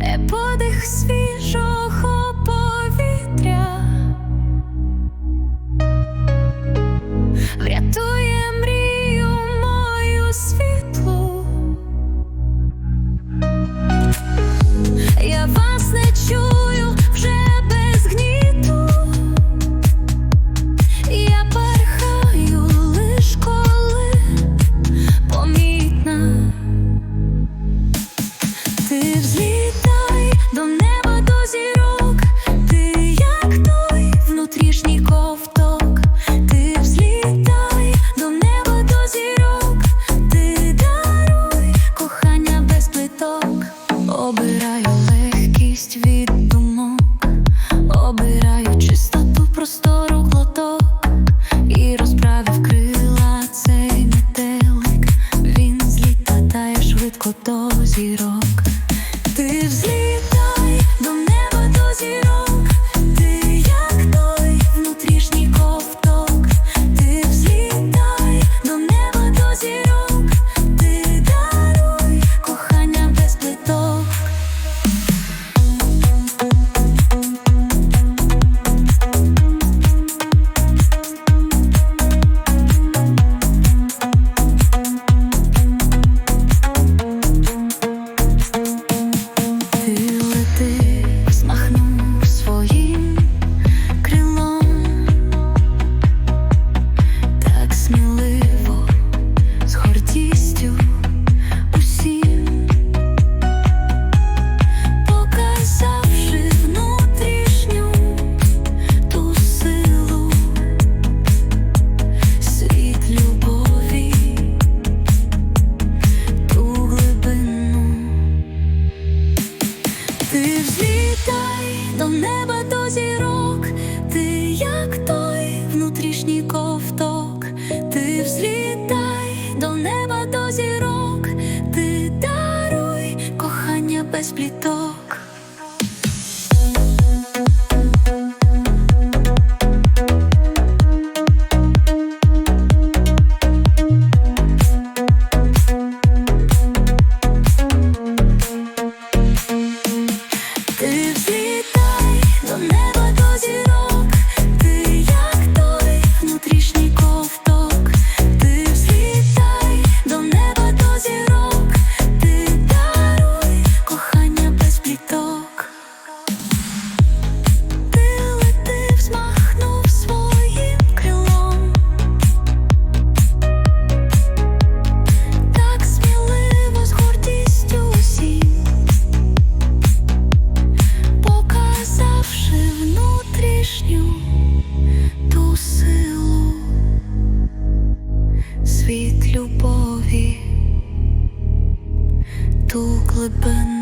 Е, подих свіжого. близько до зірок. зірок, ти даруй кохання без пліток. slipping